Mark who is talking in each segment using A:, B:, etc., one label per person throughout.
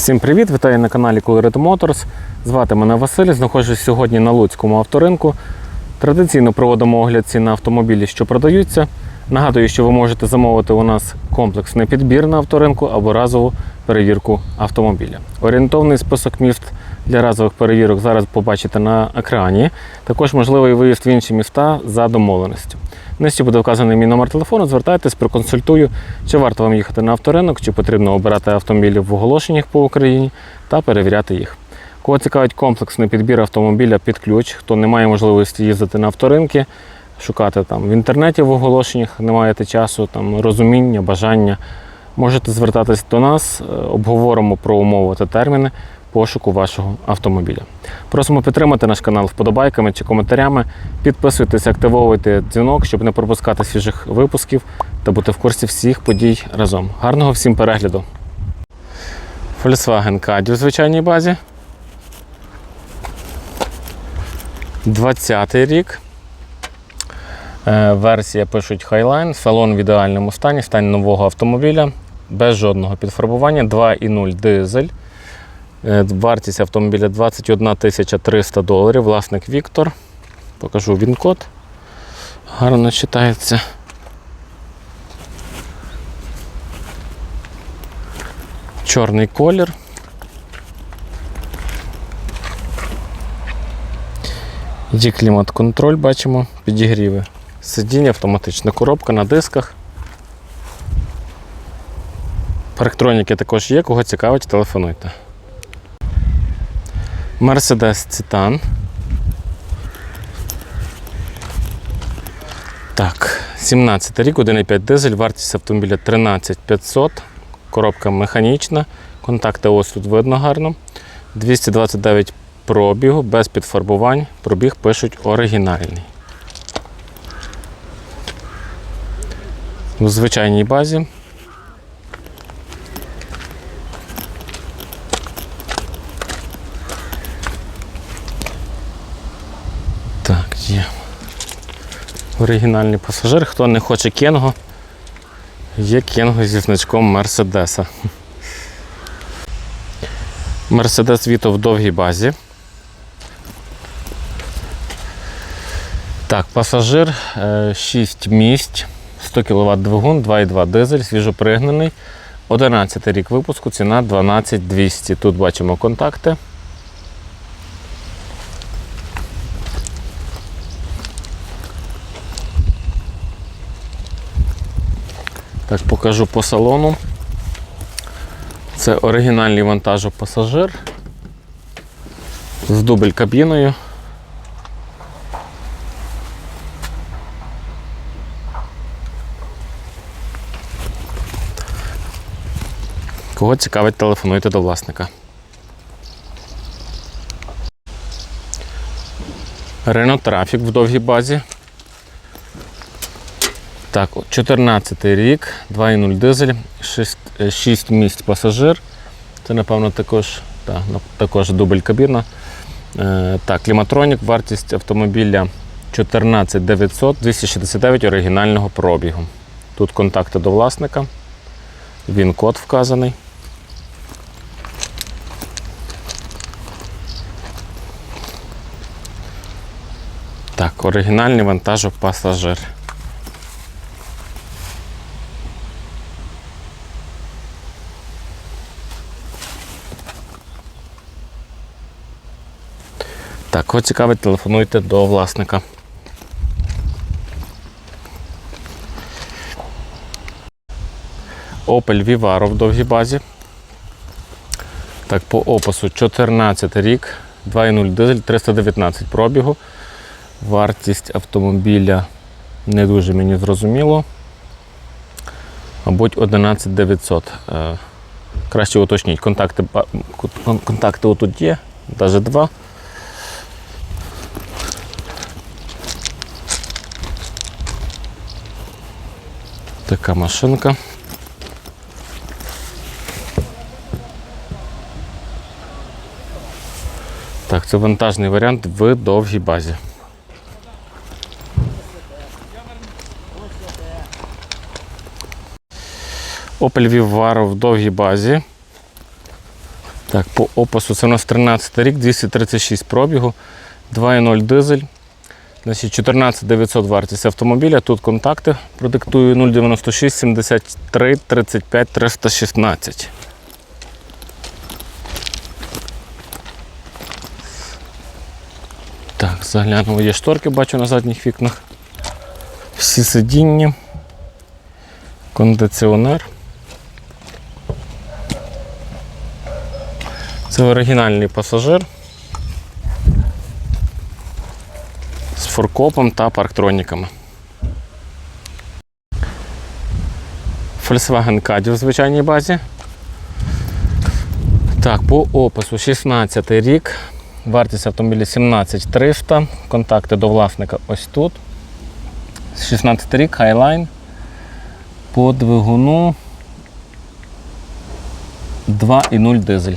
A: Всім привіт! Вітаю на каналі Colored Motors. Звати мене Василь. Знаходжусь сьогодні на Луцькому авторинку. Традиційно проводимо огляд цін на автомобілі, що продаються. Нагадую, що ви можете замовити у нас комплексний підбір на авторинку або разову перевірку автомобіля. Орієнтовний список міст для разових перевірок зараз побачите на екрані. Також можливий виїзд в інші міста за домовленістю. Нижче буде вказаний мій номер телефону. Звертайтесь, проконсультую, чи варто вам їхати на авторинок, чи потрібно обирати автомобілі в оголошеннях по Україні та перевіряти їх. Кого цікавить комплексний підбір автомобіля під ключ, хто не має можливості їздити на авторинки, шукати там в інтернеті в оголошеннях, не маєте часу, там розуміння, бажання. Можете звертатись до нас, е, обговоримо про умови та терміни пошуку вашого автомобіля. Просимо підтримати наш канал вподобайками чи коментарями. Підписуйтесь, активовуйте дзвінок, щоб не пропускати свіжих випусків та бути в курсі всіх подій разом. Гарного всім перегляду! Volkswagen Caddy в звичайній базі. 20 рік. Е, Версія пишуть Highline, салон в ідеальному стані, стан нового автомобіля, без жодного підфарбування, 2,0 дизель. Е, Вартість автомобіля 21 300 доларів. Власник Віктор. Покажу він-код. Гарно читається. Чорний колір. Є клімат-контроль, бачимо, підігріви. Сидіння, автоматична коробка на дисках. Парктроніки також є, кого цікавить, телефонуйте. Mercedes Titan. Так, 17 рік, 1,5 дизель, вартість автомобіля 13500, коробка механічна, контакти ось тут видно гарно. 229 пробігу, без підфарбувань, пробіг пишуть оригінальний. У звичайній базі. Так, є. Оригінальний пасажир. Хто не хоче кенго, є кенго зі значком Мерседеса. Мерседес Віто в довгій базі. Так, пасажир 6 місць, 100 кВт двигун, 2,2 дизель, свіжопригнаний. 11 рік випуску, ціна 12200. Тут бачимо контакти. Так, покажу по салону. Це оригінальний вантажопасажир з дубль кабіною. Кого цікавить, телефонуйте до власника. Renault Traffic в довгій базі. Так, 14 рік, 2,0 дизель, 6, 6 місць пасажир. Це, напевно, також, так, на- також дубль кабіна. Е, так, кліматронік, вартість автомобіля 14 900, 269 оригінального пробігу. Тут контакти до власника. Він код вказаний. Так, оригінальний вантажопасажир. Так, кого цікавить, телефонуйте до власника. Opel Vivaro в довгій базі. Так, по опису 14 рік, 2,0 дизель, 319 пробігу. Вартість автомобіля не дуже мені зрозуміло. Мабуть, 11 900. Е, Краще уточніть. Контакти, контакти отут є, навіть два. Така машинка. Так, це вантажний варіант в довгій базі. Opel Vivaro в довгій базі. Так, по опису це у нас 13 рік, 236 пробігу, 2.0 дизель. Значить, 14 900 вартість автомобіля. Тут контакти продиктую 096 73 35 316. Так, заглянув, є шторки, бачу на задніх вікнах. Всі сидіння, кондиціонер. Це оригінальний пасажир з форкопом та парктроніками. Volkswagen Caddy в звичайній базі. Так, по опису 16 рік. Вартість автомобіля 17300. Контакти до власника ось тут. 16 рік, Highline. По двигуну 2,0 дизель.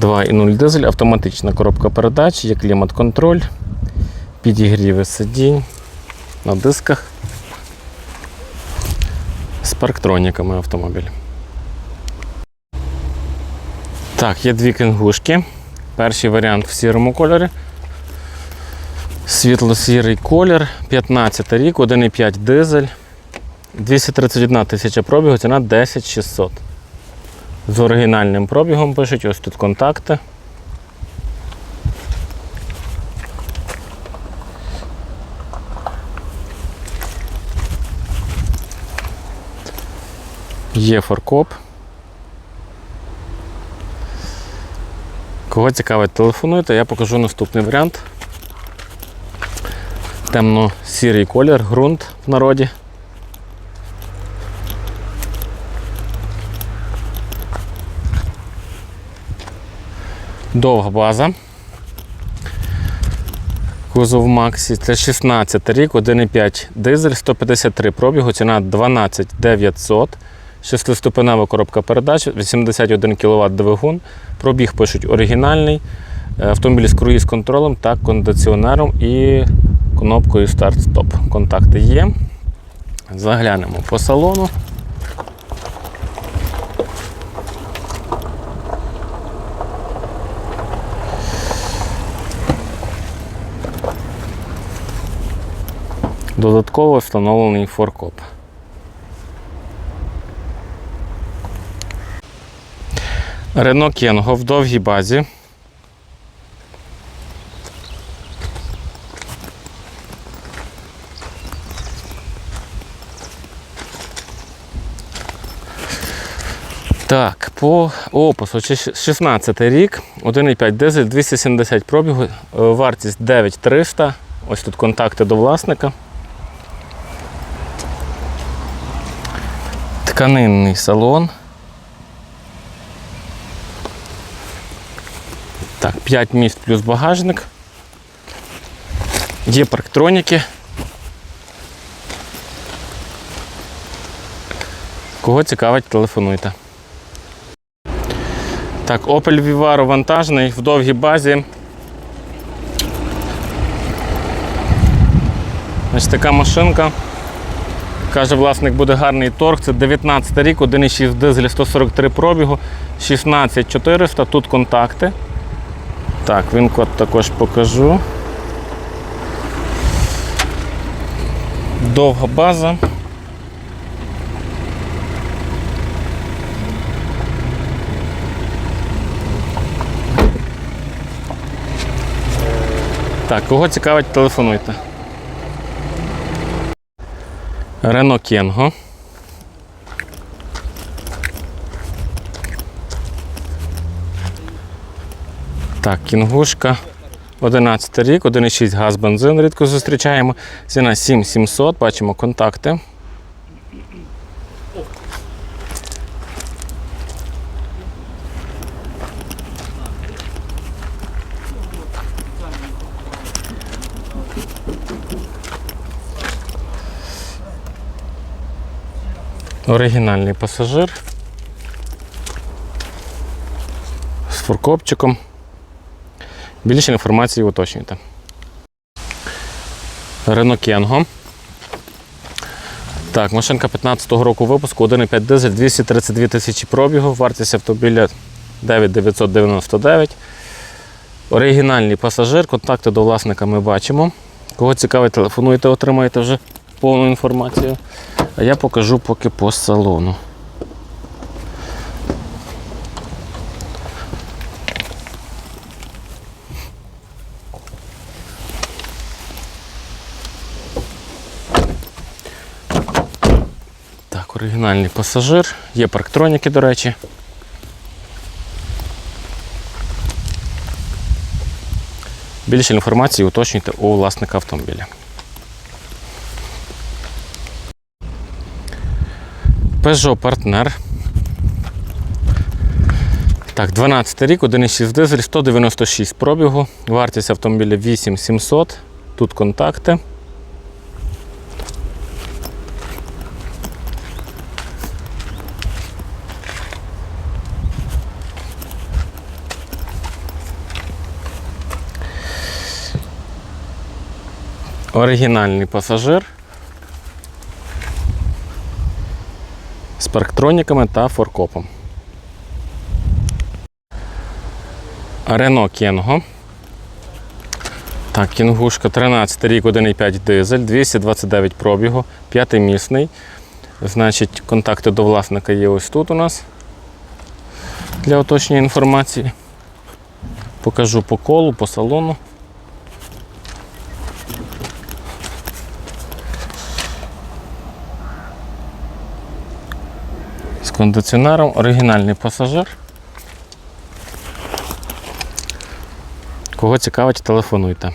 A: 2,0 дизель, автоматична коробка передач, є клімат-контроль, підігріви сидінь на дисках з парктроніками автомобіль. Так, є дві кенгушки. Перший варіант в сірому кольорі. Світло-сірий колір, 15 рік, 1,5 дизель, 231 тисяча пробігу, ціна 10600. З оригінальним пробігом пишуть, ось тут контакти. Є форкоп. Кого цікавить, телефонуйте, я покажу наступний варіант. Темно-сірий колір, ґрунт в народі. Довга база. Кузов Максі. Це 16 рік, 1,5 дизель, 153 пробігу, ціна 12 900. Шестиступенева коробка передач, 81 кВт двигун. Пробіг пишуть оригінальний. Е, Автомобіль з круїз-контролем та кондиціонером і кнопкою старт-стоп. Контакти є. Заглянемо по салону. Додатково встановлений форкоп. Рено Кенго в довгій базі. Так, по опису 16 рік, 1,5 дизель, 270 пробігу, е, вартість 9300. Ось тут контакти до власника. Тканинний салон. Так, 5 місць плюс багажник. Є парктроніки. Кого цікавить, телефонуйте. Так, Opel Vivaro вантажний в довгій базі. Ось така машинка. Каже, власник буде гарний торг. Це 19 рік, 1,6 дизель, 143 пробігу, 16400. Тут контакти. Так, він код також покажу. Довга база. Так, кого цікавить, телефонуйте. Рено Кенго. Так, кінгушка. 11 рік, 1,6 газ, бензин рідко зустрічаємо. Ціна 7700, бачимо контакти. Оригінальний пасажир з фуркопчиком. Більше інформації уточнюйте. Рено Кенго. Так, машинка 15-го року випуску, 1,5 дизель, 232 тисячі пробігу, вартість автомобіля 9999. Оригінальний пасажир, контакти до власника ми бачимо. Кого цікавить, телефонуйте, отримаєте вже повну інформацію. А я покажу поки по салону. Так, оригінальний пасажир. Є парктроніки, до речі. Більше інформації уточнюйте у власника автомобіля. Peugeot Partner. Так, 12 рік, 1,6 дизель, 196 пробігу. Вартість автомобіля 8700. Тут контакти. Оригінальний пасажир парктроніками та форкопом. Рено Кенго. Так, кінгушка 13 рік, 1,5 дизель, 229 пробігу, п'ятимісний. Значить, контакти до власника є ось тут у нас для уточнення інформації. Покажу по колу, по салону. З кондиціонером, оригінальний пасажир. Кого цікавить, телефонуйте.